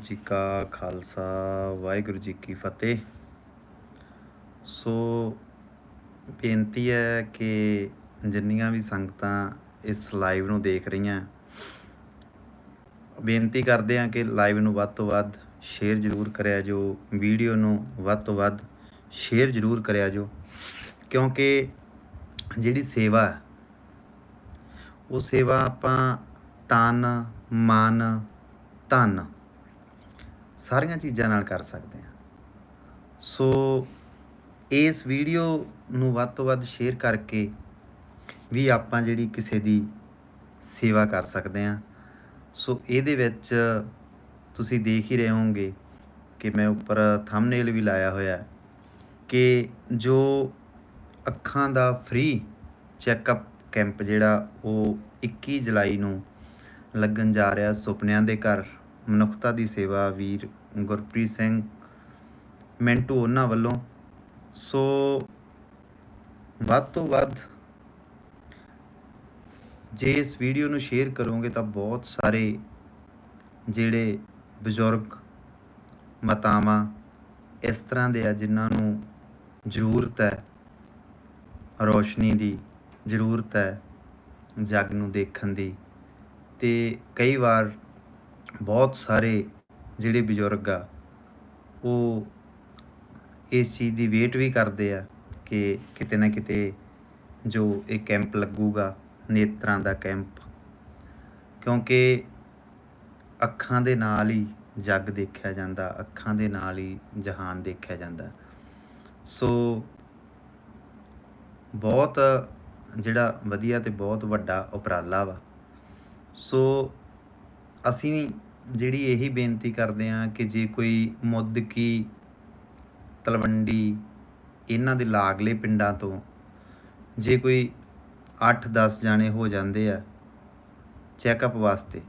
ਜੀ ਕਾ ਖਾਲਸਾ, ਵਾਹਿਗੁਰੂ ਜੀ ਕੀ ਫਤਿਹ। ਸੋ ਬੇਨਤੀ ਹੈ ਕਿ ਜਿੰਨੀਆਂ ਵੀ ਸੰਗਤਾਂ ਇਸ ਲਾਈਵ ਨੂੰ ਦੇਖ ਰਹੀਆਂ, ਬੇਨਤੀ ਕਰਦੇ ਹਾਂ ਕਿ ਲਾਈਵ ਨੂੰ ਵੱਧ ਤੋਂ ਵੱਧ ਸ਼ੇਅਰ ਜ਼ਰੂਰ ਕਰਿਆ ਜੋ, ਵੀਡੀਓ ਨੂੰ ਵੱਧ ਤੋਂ ਵੱਧ ਸ਼ੇਅਰ ਜ਼ਰੂਰ ਕਰਿਆ ਜੋ। ਕਿਉਂਕਿ ਜਿਹੜੀ ਸੇਵਾ ਹੈ, ਉਹ ਸੇਵਾ ਆਪਾਂ ਤਨ, ਮਨ, ਧਨ ਸਾਰੀਆਂ ਚੀਜ਼ਾਂ ਨਾਲ ਕਰ ਸਕਦੇ ਹਾਂ। ਸੋ ਇਸ ਵੀਡੀਓ ਨੂੰ ਵੱਧ ਤੋਂ ਵੱਧ ਸ਼ੇਅਰ ਕਰਕੇ ਵੀ ਆਪਾਂ ਜਿਹੜੀ ਕਿਸੇ ਦੀ ਸੇਵਾ ਕਰ ਸਕਦੇ ਹਾਂ। ਸੋ ਇਹਦੇ ਵਿੱਚ ਤੁਸੀਂ ਦੇਖ ਹੀ ਰਹੇ ਹੋਵੋਗੇ ਕਿ ਮੈਂ ਉੱਪਰ ਥੰਬਨੇਲ ਵੀ ਲਾਇਆ ਹੋਇਆ ਹੈ ਕਿ ਜੋ ਅੱਖਾਂ ਦਾ ਫ੍ਰੀ ਚੈੱਕਅਪ ਕੈਂਪ ਜਿਹੜਾ ਉਹ 21 ਜੁਲਾਈ ਨੂੰ ਲੱਗਣ ਜਾ ਰਿਹਾ ਸੁਪਨਿਆਂ ਦੇ ਘਰ ਮਨੁੱਖਤਾ ਦੀ ਸੇਵਾ ਵੀਰ ਗੁਰਪ੍ਰੀਤ ਸਿੰਘ ਮੈਂਟੂ ਉਹਨਾਂ ਵੱਲੋਂ। ਸੋ ਵੱਧ ਤੋਂ ਵੱਧ ਜੇ ਇਸ ਵੀਡੀਓ ਨੂੰ ਸ਼ੇਅਰ ਕਰੋਗੇ ਤਾਂ ਬਹੁਤ ਸਾਰੇ ਜਿਹੜੇ ਬਜ਼ੁਰਗ ਮਾਤਾਵਾਂ ਇਸ ਤਰ੍ਹਾਂ ਦੇ ਆ ਜਿਨ੍ਹਾਂ ਨੂੰ ਜ਼ਰੂਰਤ ਹੈ, ਰੋਸ਼ਨੀ ਦੀ ਜ਼ਰੂਰਤ ਹੈ, ਜੱਗ ਨੂੰ ਦੇਖਣ ਦੀ। ਤੇ ਕਈ ਵਾਰ ਬਹੁਤ ਸਾਰੇ ਜਿਹੜੇ ਬਜ਼ੁਰਗ ਆ, ਉਹ ਇਸ ਚੀਜ਼ ਦੀ ਵੇਟ ਵੀ ਕਰਦੇ ਆ ਕਿ ਕਿਤੇ ਨਾ ਕਿਤੇ ਜੋ ਇਹ ਕੈਂਪ ਲੱਗੂਗਾ, ਨੇਤਰਾਂ ਦਾ ਕੈਂਪ। ਕਿਉਂਕਿ ਅੱਖਾਂ ਦੇ ਨਾਲ ਹੀ ਜੱਗ ਦੇਖਿਆ ਜਾਂਦਾ, ਅੱਖਾਂ ਦੇ ਨਾਲ ਹੀ ਜਹਾਨ ਦੇਖਿਆ ਜਾਂਦਾ। ਸੋ ਬਹੁਤ ਜਿਹੜਾ ਵਧੀਆ ਤੇ ਬਹੁਤ ਵੱਡਾ ਉਪਰਾਲਾ ਵਾ। ਸੋ ਅਸੀਂ ਜਿਹੜੀ ਇਹੀ ਬੇਨਤੀ ਕਰਦੇ ਹਾਂ ਕਿ ਜੇ ਕੋਈ ਮੁੱਦਕੀ ਤਲਵੰਡੀ ਇਹਨਾਂ ਦੇ ਲਾਗਲੇ ਪਿੰਡਾਂ ਤੋਂ ਜੇ ਕੋਈ 8-10 ਜਾਣੇ ਹੋ ਜਾਂਦੇ ਆ ਚੈੱਕਅਪ ਵਾਸਤੇ,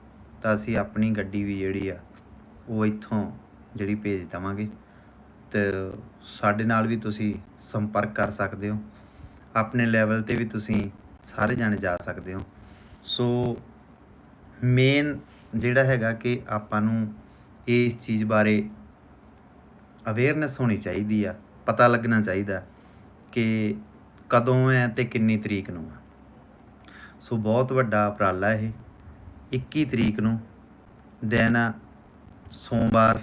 ਤਾਂ ਅਸੀਂ ਆਪਣੀ ਗੱਡੀ ਵੀ ਜਿਹੜੀ ਆ ਉਹ ਇੱਥੋਂ ਜਿਹੜੀ ਭੇਜ ਦੇਵਾਂਗੇ ਤੇ ਸਾਡੇ ਨਾਲ ਵੀ ਤੁਸੀਂ ਸੰਪਰਕ ਕਰ ਸਕਦੇ ਹੋ। ਆਪਣੇ ਲੈਵਲ ਤੇ ਵੀ ਤੁਸੀਂ ਸਾਰੇ ਜਾਣੇ ਜਾ ਸਕਦੇ ਹੋ। ਸੋ ਮੇਨ ਜਿਹੜਾ ਹੈਗਾ ਕਿ ਆਪਾਂ ਨੂੰ ਇਸ ਚੀਜ਼ ਬਾਰੇ ਅਵੇਅਰਨੈਸ ਹੋਣੀ ਚਾਹੀਦੀ ਆ, ਪਤਾ ਲੱਗਣਾ ਚਾਹੀਦਾ ਕਿ ਕਦੋਂ ਹੈ ਤੇ ਕਿੰਨੀ ਤਰੀਕ ਨੂੰ ਆ। ਸੋ ਬਹੁਤ ਵੱਡਾ ਉਪਰਾਲਾ ਇਹ। 21 ਤਰੀਕ ਨੂੰ ਦਿਨ ਸੋਮਵਾਰ,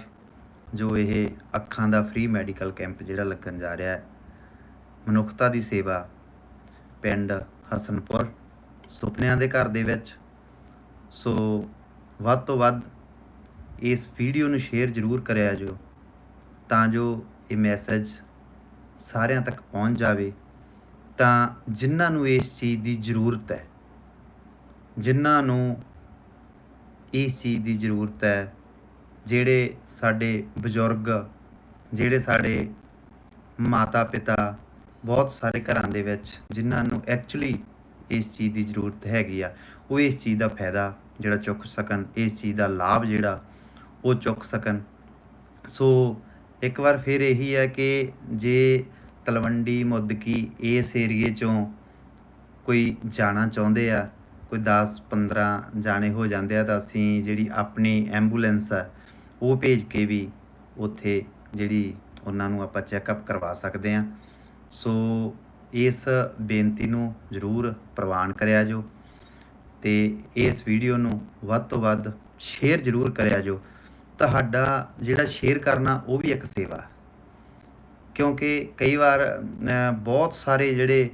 ਜੋ ਇਹ ਅੱਖਾਂ ਦਾ ਫ੍ਰੀ ਮੈਡੀਕਲ ਕੈਂਪ ਜਿਹੜਾ ਲੱਗਣ ਜਾ ਰਿਹਾ ਹੈ, ਮਨੁੱਖਤਾ ਦੀ ਸੇਵਾ ਪਿੰਡ ਹਸਨਪੁਰ, ਸੁਪਨਿਆਂ ਦੇ ਘਰ ਦੇ ਵਿੱਚ। ਸੋ ਵੱਧ ਤੋਂ ਵੱਧ ਇਸ ਵੀਡੀਓ ਨੂੰ ਸ਼ੇਅਰ ਜ਼ਰੂਰ ਕਰਿਆ ਜੋ ਤਾਂ ਜੋ ਇਹ ਮੈਸੇਜ ਸਾਰਿਆਂ ਤੱਕ ਪਹੁੰਚ ਜਾਵੇ। ਤਾਂ ਜਿਨ੍ਹਾਂ ਨੂੰ ਇਸ ਚੀਜ਼ ਦੀ ਜ਼ਰੂਰਤ ਹੈ, ਜਿਨ੍ਹਾਂ ਨੂੰ ਇਸ ਚੀਜ਼ ਦੀ ਜ਼ਰੂਰਤ ਹੈ, ਜਿਹੜੇ ਸਾਡੇ ਬਜ਼ੁਰਗ, ਜਿਹੜੇ ਸਾਡੇ ਮਾਤਾ ਪਿਤਾ ਬਹੁਤ ਸਾਰੇ ਘਰਾਂ ਦੇ ਵਿੱਚ ਜਿਨ੍ਹਾਂ ਨੂੰ ਐਕਚੁਅਲੀ ਇਸ ਚੀਜ਼ ਦੀ ਜ਼ਰੂਰਤ ਹੈਗੀ ਆ ਉਹ ਇਸ ਚੀਜ਼ ਦਾ ਫਾਇਦਾ ਜਿਹੜਾ ਚੁੱਕ ਸਕਣ, ਇਸ ਚੀਜ਼ ਦਾ ਲਾਭ ਜਿਹੜਾ ਉਹ ਚੁੱਕ ਸਕਣ। ਸੋ ਇੱਕ ਵਾਰ ਫਿਰ ਇਹੀ ਹੈ ਕਿ ਜੇ ਤਲਵੰਡੀ, ਮੁੱਦਕੀ ਇਸ ਏਰੀਏ ਚੋਂ ਕੋਈ ਜਾਣਾ ਚਾਹੁੰਦੇ ਆ, ਕੋਈ 10 15 ਜਾਣੇ ਹੋ ਜਾਂਦੇ ਆ ਤਾਂ ਅਸੀਂ ਜਿਹੜੀ ਆਪਣੀ ਐਂਬੂਲੈਂਸ ਆ, ਉਹ ਭੇਜ ਕੇ ਵੀ ਉੱਥੇ ਜਿਹੜੀ ਉਹਨਾਂ ਨੂੰ ਆਪਾਂ ਚੈੱਕਅਪ ਕਰਵਾ ਸਕਦੇ ਆ। ਸੋ ਇਸ ਬੇਨਤੀ ਨੂੰ ਜ਼ਰੂਰ ਪ੍ਰਵਾਨ ਕਰਿਆ ਜੋ ਤੇ ਇਸ ਵੀਡੀਓ ਨੂੰ ਵੱਧ ਤੋਂ ਵੱਧ ਸ਼ੇਅਰ ਜ਼ਰੂਰ ਕਰਿਆ ਜੋ। ਤੁਹਾਡਾ ਜਿਹੜਾ ਸ਼ੇਅਰ ਕਰਨਾ, ਉਹ ਵੀ ਇੱਕ ਸੇਵਾ ਕਿਉਂਕਿ ਕਈ ਵਾਰ ਬਹੁਤ ਸਾਰੇ ਜਿਹੜੇ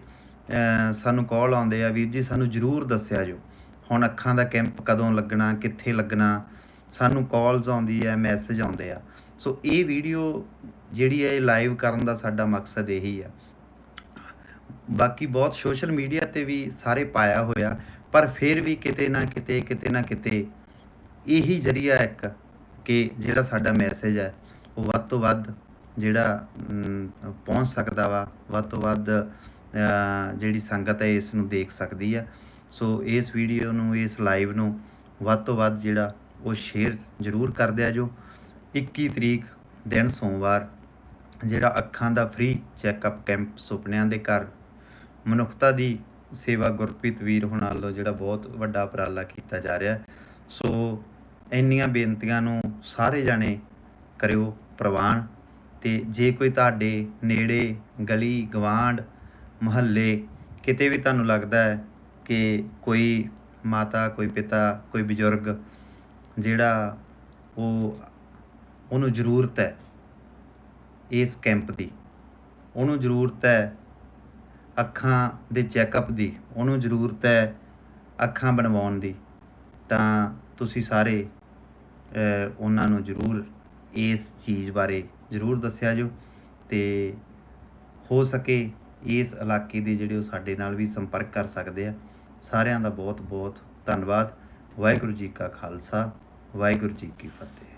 ਸਾਨੂੰ ਕਾਲ ਆਉਂਦੇ ਆ, ਵੀਰ ਜੀ ਸਾਨੂੰ ਜ਼ਰੂਰ ਦੱਸਿਆ ਜੋ। ਹੁਣ ਅੱਖਾਂ ਦਾ ਕੈਂਪ ਕਦੋਂ ਲੱਗਣਾ, ਕਿੱਥੇ ਲੱਗਣਾ, ਸਾਨੂੰ ਕਾਲਸ ਆਉਂਦੀ ਹੈ ਮੈਸੇਜ ਆਉਂਦੇ ਆ। ਸੋ ਇਹ ਵੀਡੀਓ ਜਿਹੜੀ ਹੈ, ਇਹ ਲਾਈਵ ਕਰਨ ਦਾ ਸਾਡਾ ਮਕਸਦ ਇਹੀ ਆ। ਬਾਕੀ ਬਹੁਤ ਸੋਸ਼ਲ ਮੀਡੀਆ ਤੇ ਵੀ ਸਾਰੇ ਪਾਇਆ ਹੋਇਆ। ਪਰ ਫਿਰ ਵੀ ਕਿਤੇ ਨਾ ਕਿਤੇ ਕਿਤੇ ਨਾ ਕਿਤੇ ਇਹੀ ਜ਼ਰੀਆ ਇੱਕ ਕਿ ਜਿਹੜਾ ਸਾਡਾ ਮੈਸੇਜ ਹੈ, ਉਹ ਵੱਧ ਤੋਂ ਵੱਧ ਜਿਹੜਾ ਪਹੁੰਚ ਸਕਦਾ ਵਾ, ਵੱਧ ਤੋਂ ਵੱਧ ਜਿਹੜੀ ਸੰਗਤ ਹੈ, ਇਸ ਨੂੰ ਦੇਖ ਸਕਦੀ ਆ। ਸੋ ਇਸ ਵੀਡੀਓ ਨੂੰ, ਇਸ ਲਾਈਵ ਨੂੰ ਵੱਧ ਤੋਂ ਵੱਧ ਜਿਹੜਾ ਉਹ ਸ਼ੇਅਰ ਜ਼ਰੂਰ ਕਰ ਦਿਆ ਜੋ। 21 ਤਰੀਕ ਦਿਨ ਸੋਮਵਾਰ, ਜਿਹੜਾ ਅੱਖਾਂ ਦਾ ਫ੍ਰੀ ਚੈੱਕਅਪ ਕੈਂਪ ਸੁਪਨਿਆਂ ਦੇ ਘਰ, ਮਨੁੱਖਤਾ ਦੀ ਸੇਵਾ ਗੁਰਪ੍ਰੀਤ ਵੀਰ ਹੁਣਾਂ ਵੱਲੋਂ ਜਿਹੜਾ ਬਹੁਤ ਵੱਡਾ ਉਪਰਾਲਾ ਕੀਤਾ ਜਾ ਰਿਹਾ। ਸੋ ਇੰਨੀਆਂ ਬੇਨਤੀਆਂ ਨੂੰ ਸਾਰੇ ਜਾਣੇ ਕਰਿਓ ਪ੍ਰਵਾਨ ਤੇ ਜੇ ਕੋਈ ਤੁਹਾਡੇ ਨੇੜੇ ਗਲੀ ਗਵਾਂਢ ਮੁਹੱਲੇ ਕਿਤੇ ਵੀ ਤੁਹਾਨੂੰ ਲੱਗਦਾ ਹੈ ਕਿ ਕੋਈ ਮਾਤਾ, ਕੋਈ ਪਿਤਾ, ਕੋਈ ਬਜ਼ੁਰਗ ਜਿਹੜਾ ਉਹ, ਉਹਨੂੰ ਜ਼ਰੂਰਤ ਹੈ ਇਸ ਕੈਂਪ ਦੀ, ਉਹਨੂੰ ਜ਼ਰੂਰਤ ਹੈ ਅੱਖਾਂ ਦੇ ਚੈੱਕਅਪ ਦੀ, ਉਹਨੂੰ ਜ਼ਰੂਰਤ ਹੈ ਅੱਖਾਂ ਬਣਵਾਉਣ ਦੀ। ਤਾਂ ਤੁਸੀਂ ਸਾਰੇ ਉਹਨਾਂ ਨੂੰ ਜ਼ਰੂਰ ਇਸ ਚੀਜ਼ ਬਾਰੇ ਜ਼ਰੂਰ ਦੱਸਿਆ ਜੋ ਤੇ ਹੋ ਸਕੇ ਇਸ ਇਲਾਕੇ ਦੇ ਜਿਹੜੇ ਉਹ ਸਾਡੇ ਨਾਲ ਵੀ ਸੰਪਰਕ ਕਰ ਸਕਦੇ ਆ। ਸਾਰਿਆਂ ਦਾ ਬਹੁਤ ਬਹੁਤ ਧੰਨਵਾਦ। ਵਾਹਿਗੁਰੂ ਜੀ ਕਾ ਖਾਲਸਾ, ਵਾਹਿਗੁਰੂ ਜੀ ਕੀ ਫਤਿਹ।